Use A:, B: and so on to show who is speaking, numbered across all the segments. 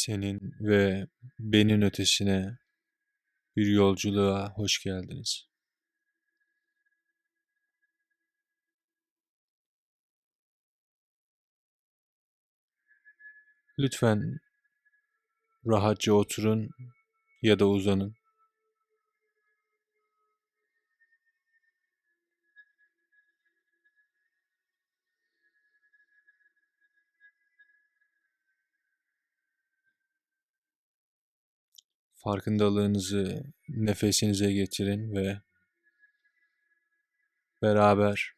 A: Senin ve benin ötesine bir yolculuğa hoş geldiniz. Lütfen rahatça oturun ya da uzanın. Farkındalığınızı nefesinize getirin ve beraber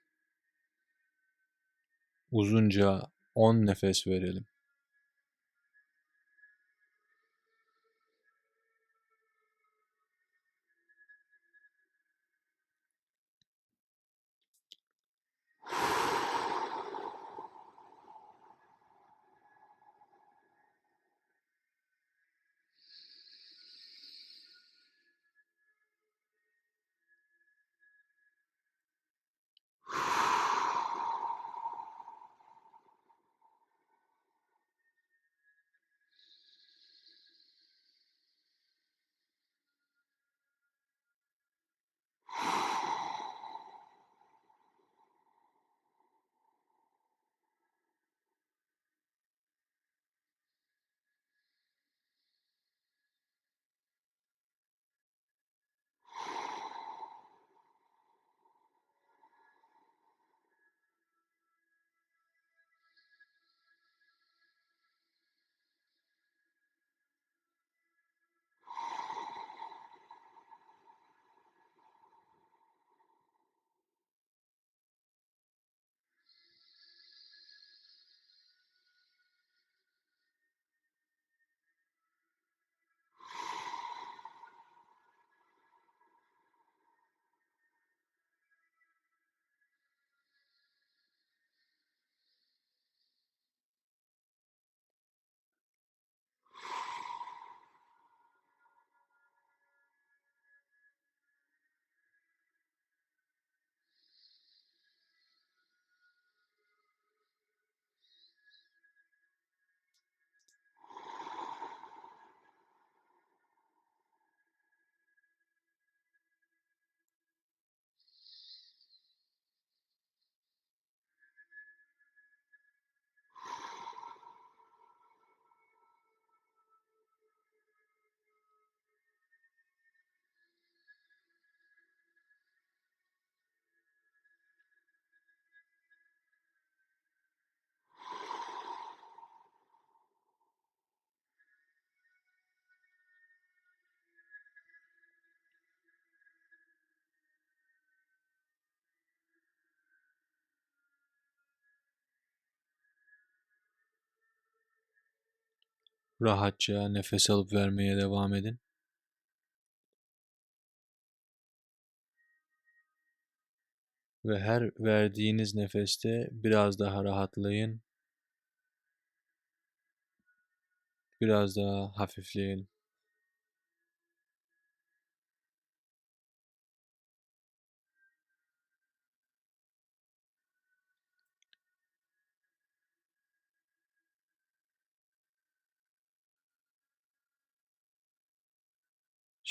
A: uzunca 10 nefes verelim. Rahatça nefes alıp vermeye devam edin. Ve her verdiğiniz nefeste biraz daha rahatlayın. Biraz daha hafifleyin.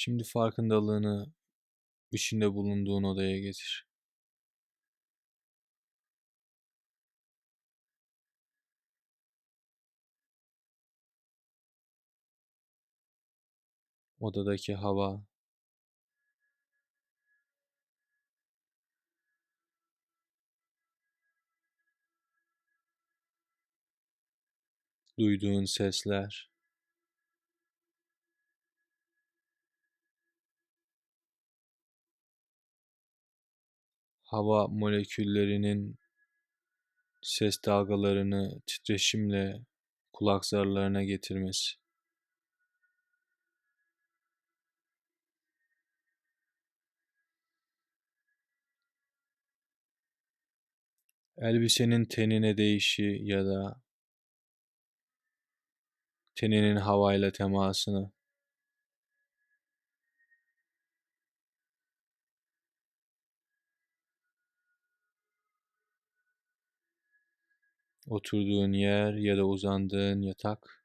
A: Şimdi farkındalığını içinde bulunduğun odaya getir. Odadaki hava, duyduğun sesler, hava moleküllerinin ses dalgalarını titreşimle kulak zarlarına getirmesi. Elbisenin tenine değişi ya da teninin havayla temasını. Oturduğun yer ya da uzandığın yatak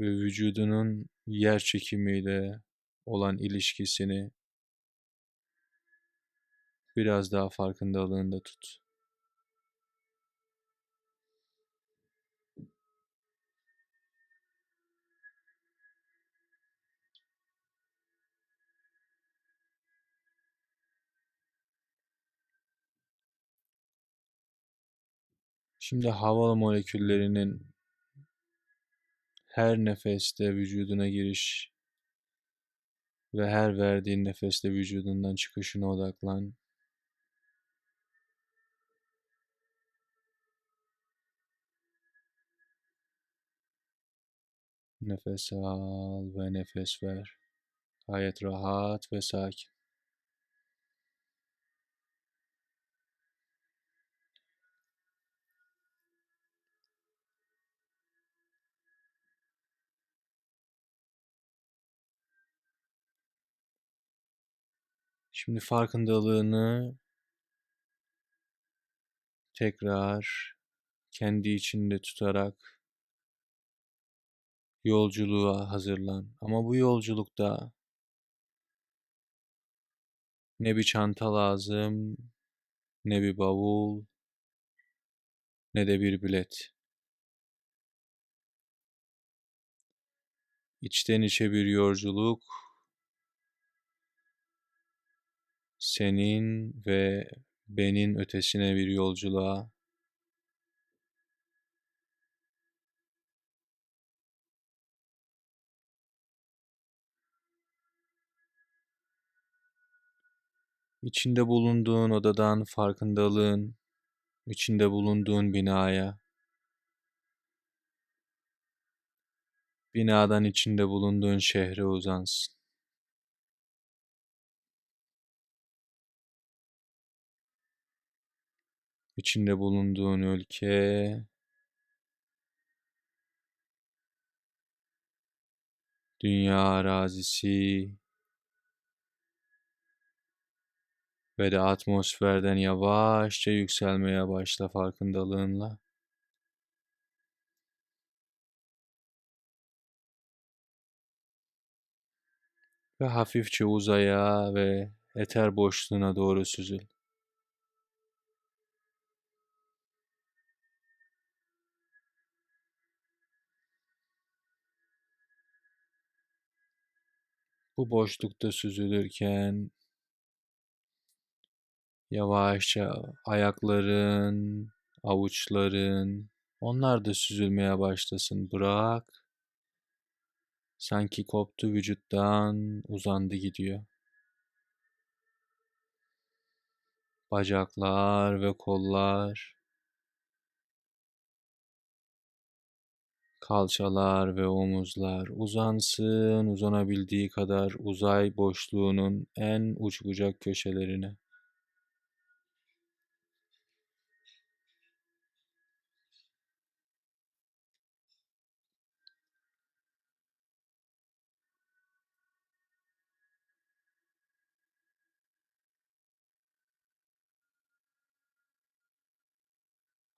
A: ve vücudunun yer çekimiyle olan ilişkisini biraz daha farkındalığında tut. Şimdi hava moleküllerinin her nefeste vücuduna giriş ve her verdiğin nefeste vücudundan çıkışına odaklan. Nefes al ve nefes ver. Gayet rahat ve sakin. Şimdi farkındalığını tekrar kendi içinde tutarak yolculuğa hazırlan. Ama bu yolculukta ne bir çanta lazım, ne bir bavul, ne de bir bilet. İçten içe bir yolculuk senin ve benin ötesine bir yolculuğa içinde bulunduğun odadan farkındalığın, içinde bulunduğun binaya, binadan içinde bulunduğun şehre uzansın. İçinde bulunduğun ülke, dünya arazisi ve de atmosferden yavaşça yükselmeye başla farkındalığınla. Ve hafifçe uzaya ve eter boşluğuna doğru süzül. Bu boşlukta süzülürken yavaşça ayakların, avuçların, onlar da süzülmeye başlasın. Bırak. Sanki koptu vücuttan, uzandı gidiyor. Bacaklar ve kollar, kalçalar ve omuzlar uzansın, uzanabildiği kadar uzay boşluğunun en uç bucak köşelerine.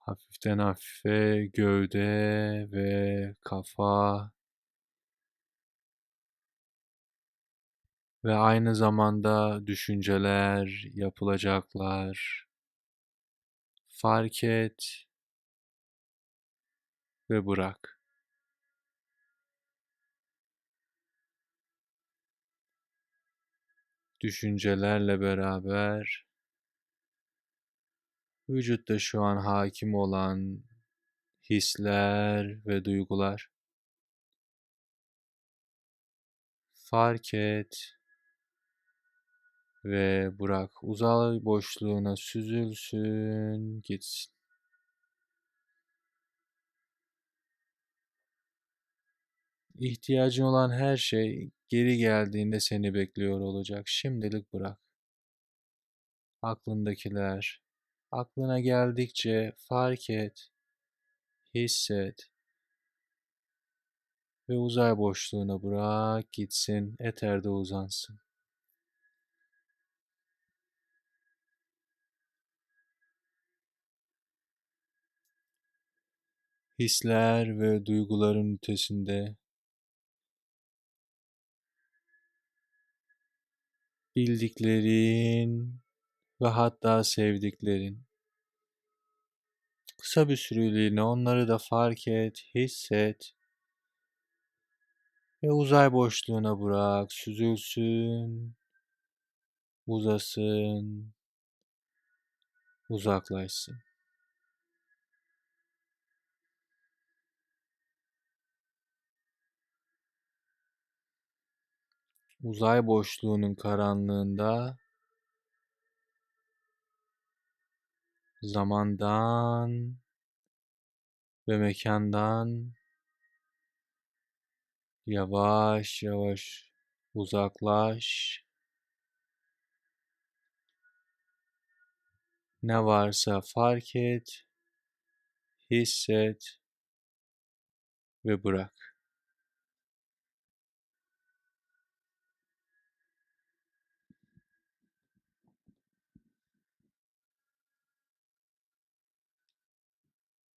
A: Hafiften hafife gövde ve kafa. Ve aynı zamanda düşünceler, yapılacaklar. Fark et. Ve bırak. Düşüncelerle beraber vücutta şu an hakim olan hisler ve duygular fark et ve bırak uzay boşluğuna süzülsün gitsin. İhtiyacın olan her şey geri geldiğinde seni bekliyor olacak. Şimdilik bırak. Aklındakiler, Aklına geldikçe fark et, hisset ve uzay boşluğuna bırak gitsin, eterde uzansın. Hisler ve duyguların ötesinde bildiklerin ve hatta sevdiklerin. Kısa bir süreliğine onları da fark et, hisset ve uzay boşluğuna bırak, süzülsün, uzasın, uzaklaşsın. Uzay boşluğunun karanlığında zamandan ve mekandan yavaş yavaş uzaklaş. Ne varsa fark et, hisset ve bırak.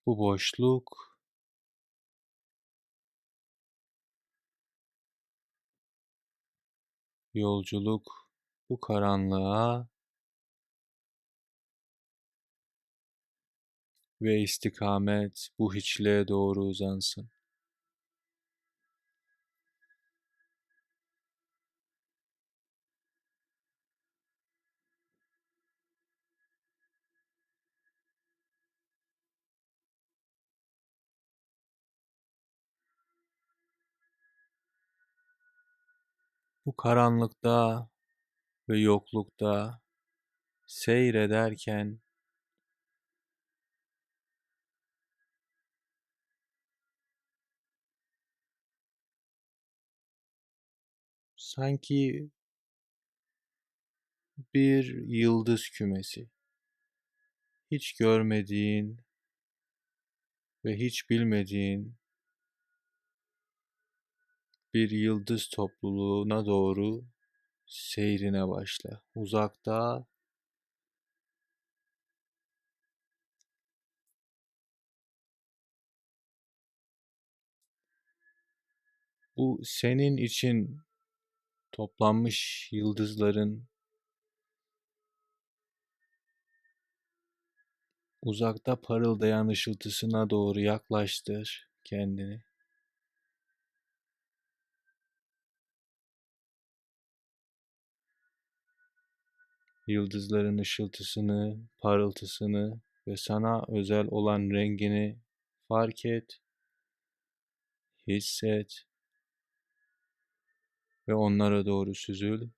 A: Bu boşluk yolculuk bu karanlığa ve istikamet bu hiçliğe doğru uzansın. Bu karanlıkta ve yoklukta seyrederken sanki bir yıldız kümesi. Hiç görmediğin ve hiç bilmediğin bir yıldız topluluğuna doğru seyrine başla. Uzakta bu senin için toplanmış yıldızların uzakta parıldayan ışıltısına doğru yaklaştır kendini. Yıldızların ışıltısını, parıltısını ve sana özel olan rengini fark et, hisset ve onlara doğru süzül.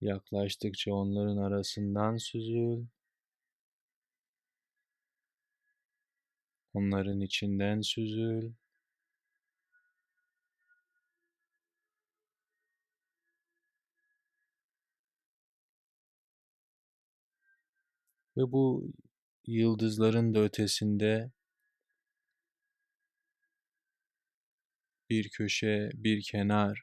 A: Yaklaştıkça onların arasından süzül. Onların içinden süzül. Ve bu yıldızların da ötesinde bir köşe, bir kenar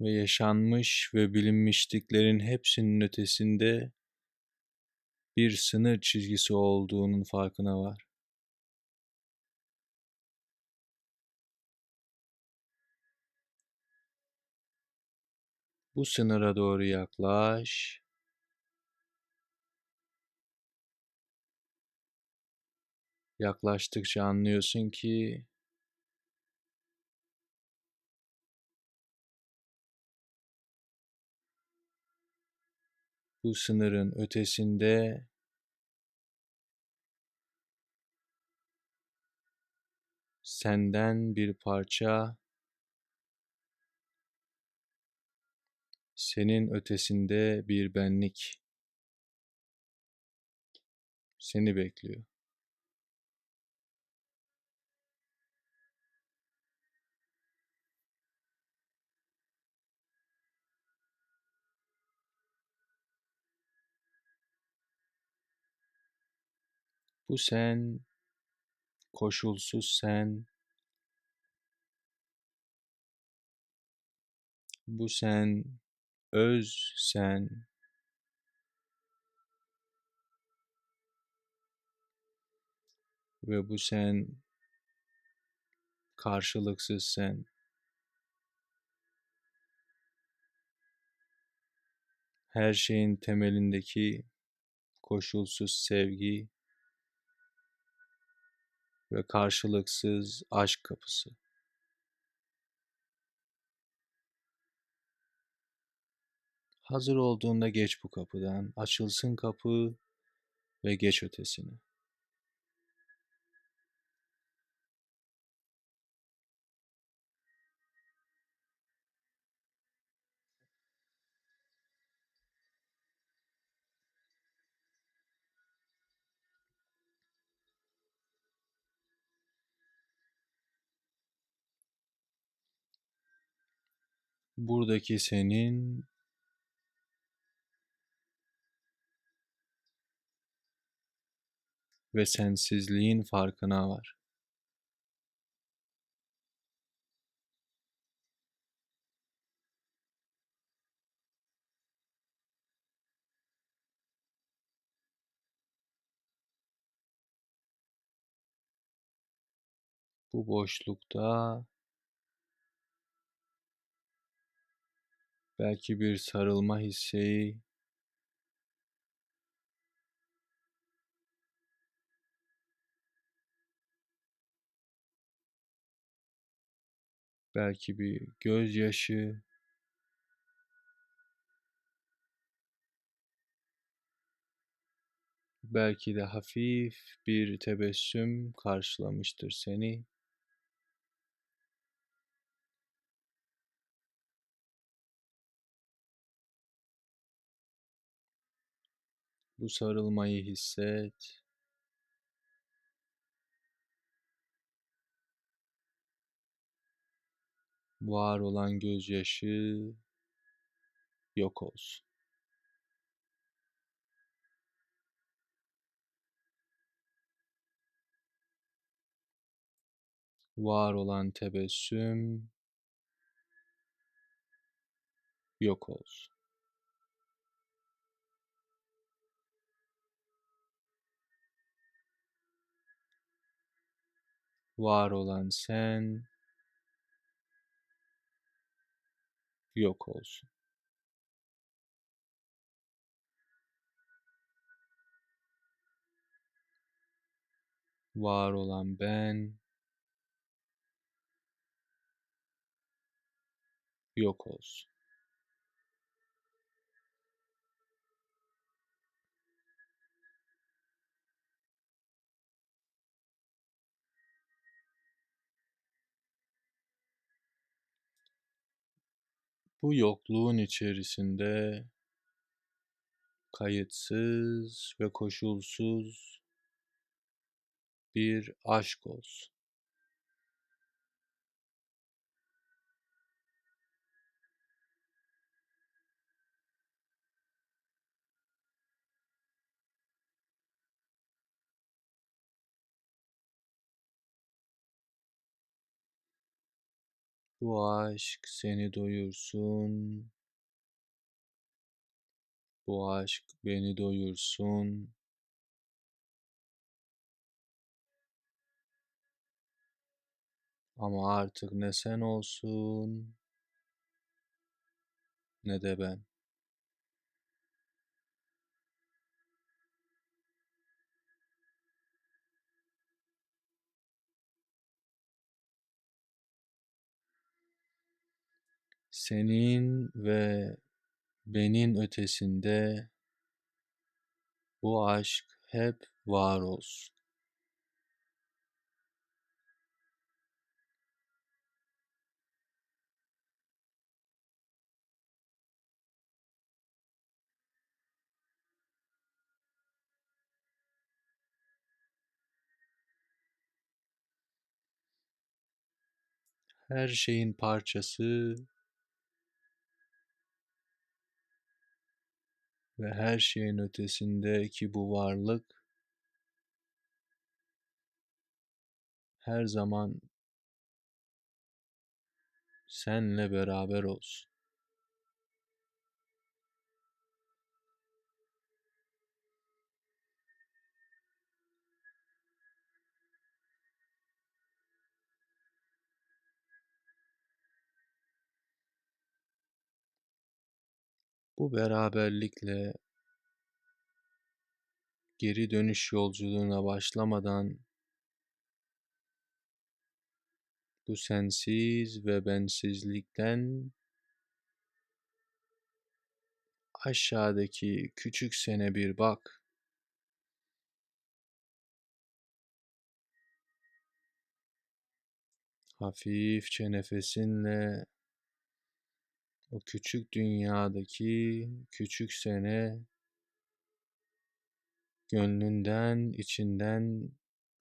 A: ve yaşanmış ve bilinmişliklerin hepsinin ötesinde bir sınır çizgisi olduğunun farkına var. Bu sınıra doğru yaklaş. Yaklaştıkça anlıyorsun ki bu sınırın ötesinde senden bir parça senin ötesinde bir benlik seni bekliyor. Bu sen, koşulsuz sen, bu sen, öz sen, ve bu sen karşılıksız sen. Her şeyin temelindeki koşulsuz sevgi ve karşılıksız aşk kapısı. Hazır olduğunda geç bu kapıdan, açılsın kapı ve geç ötesine. Buradaki senin ve sensizliğin farkına var. Bu boşlukta belki bir sarılma hissi, belki bir gözyaşı, belki de hafif bir tebessüm karşılamıştır seni. Bu sarılmayı hisset. Var olan gözyaşı yok olsun. Var olan tebessüm yok olsun. Var olan sen yok olsun. Var olan ben yok olsun. Bu yokluğun içerisinde kayıtsız ve koşulsuz bir aşk olsun. Bu aşk seni doyursun. Bu aşk beni doyursun. Ama artık ne sen olsun ne de ben. Senin ve benin ötesinde bu aşk hep var olsun. Her şeyin parçası ve her şeyin ötesindeki bu varlık her zaman senle beraber olsun. Bu beraberlikle geri dönüş yolculuğuna başlamadan bu sensiz ve bensizlikten aşağıdaki küçük sene bir bak. Hafifçe nefesinle o küçük dünyadaki küçük sene gönlünden, içinden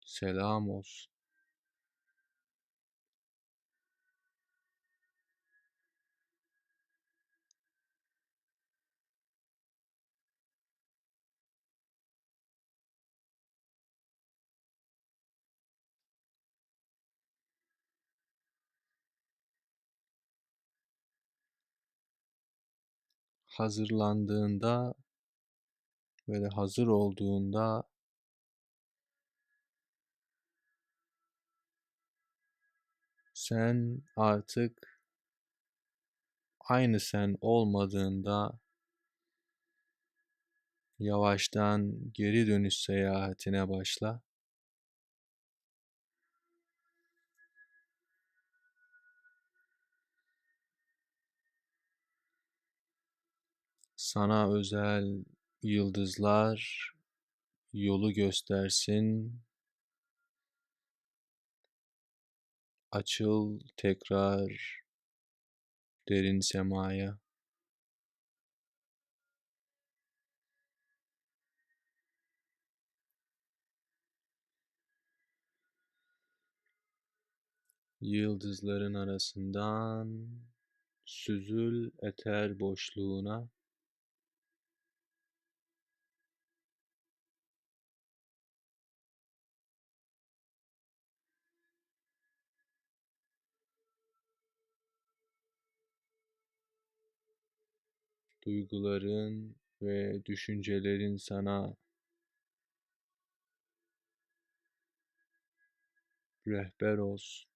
A: selam olsun. Hazırlandığında de hazır olduğunda sen artık aynı sen olmadığında yavaştan geri dönüş seyahatine başla. Sana özel yıldızlar yolu göstersin. Açıl tekrar derin semaya. Yıldızların arasından süzül eter boşluğuna. Duyguların ve düşüncelerin sana rehber olsun.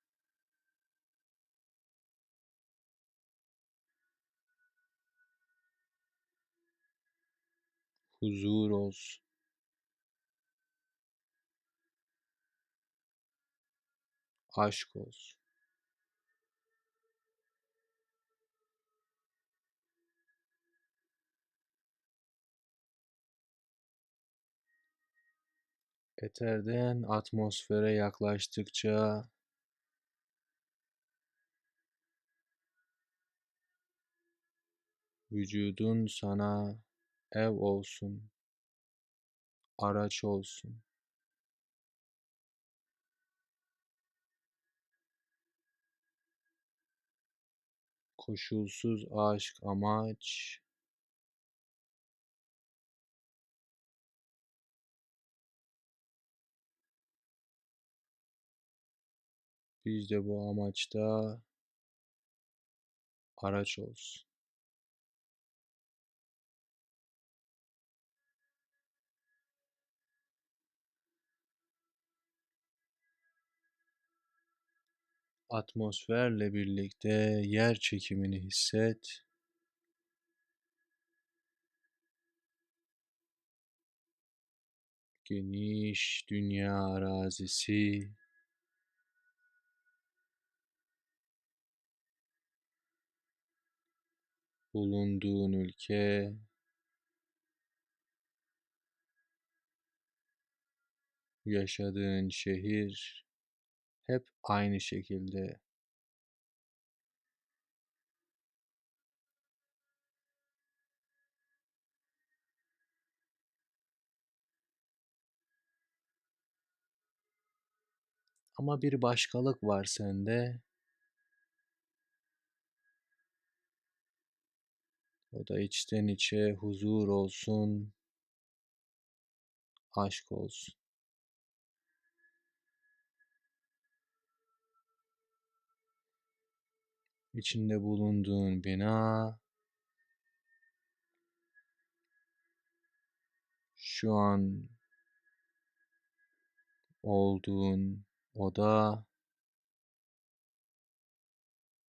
A: Huzur olsun. Aşk olsun. Eterden atmosfere yaklaştıkça vücudun sana ev olsun, araç olsun. Koşulsuz aşk amaç, Biz de bu amaçta araç olsun. Atmosferle birlikte yer çekimini hisset. Geniş dünya arazisi bulunduğun ülke, yaşadığın şehir hep aynı şekilde Ama bir başkalık var sende. O da içten içe huzur olsun, aşk olsun. İçinde bulunduğun bina şu an olduğun oda,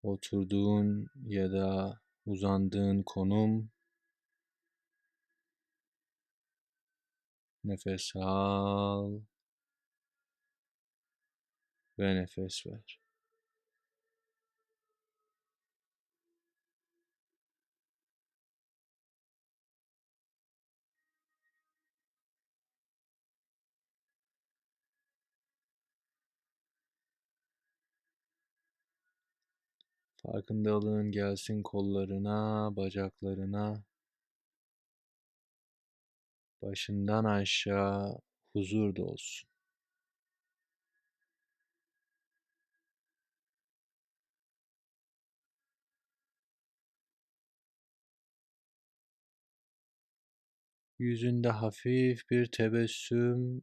A: oturduğun ya da uzandığın konum, nefes al ve nefes ver. Farkındalığın gelsin kollarına, bacaklarına, başından aşağı huzur dolsun. Yüzünde hafif bir tebessüm,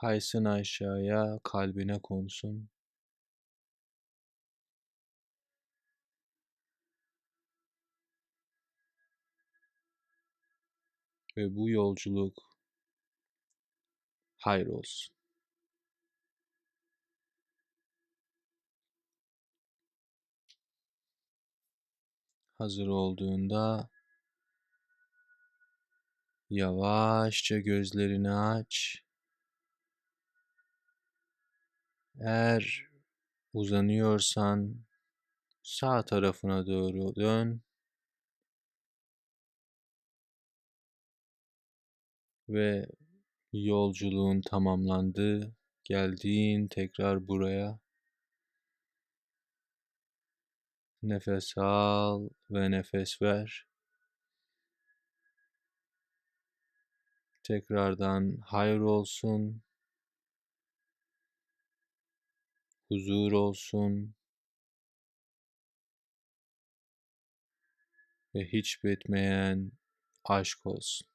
A: kaysın aşağıya, kalbine konsun. Ve bu yolculuk hayır olsun. Hazır olduğunda yavaşça gözlerini aç. Eğer uzanıyorsan sağ tarafına doğru dön. Ve yolculuğun tamamlandı. Geldiğin tekrar buraya. Nefes al ve nefes ver. Tekrardan hayır olsun. Huzur olsun. Ve hiç bitmeyen aşk olsun.